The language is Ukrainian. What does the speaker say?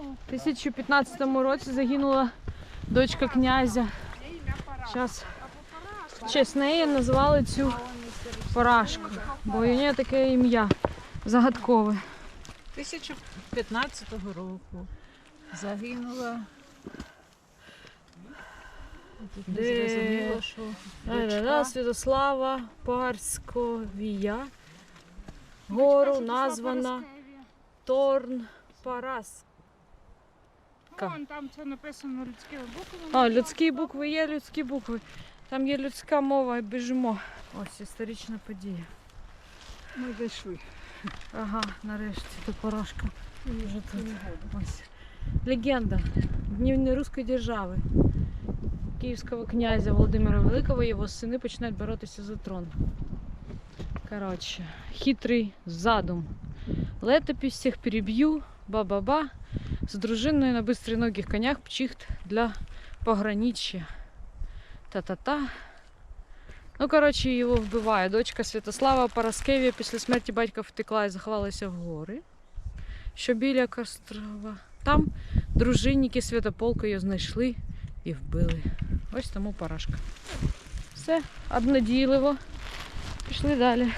В 1015 році загинула дочка князя. Зараз в честь неї назвали цю поражку, бо у неї таке ім'я загадкове. 1015 року загинула. Де? що дочка. Святослава Парськовія. Гору названа Торн Парас. Вон там це написано людськими буквами. А, людські букви є людські букви. Там є людська мова і біжимо. Ось історична подія. Ми дійшли. Ага, нарешті до поражка. Вже тут. Ось. Легенда. Дневні руської держави. Київського князя Володимира Великого і його сини починають боротися за трон. Коротше, хитрий задум. Летопись всіх переб'ю, ба-ба-ба. З дружиною на бистроногих конях пчихт для пограничья. Та-та-та. Ну, коротше, його вбиває. Дочка Святослава Параскевія після смерті батька втекла і заховалася в гори, що біля Кострова. Там дружинники Святополка її знайшли і вбили. Ось тому поражка. Все, обнадійливо. Пішли далі.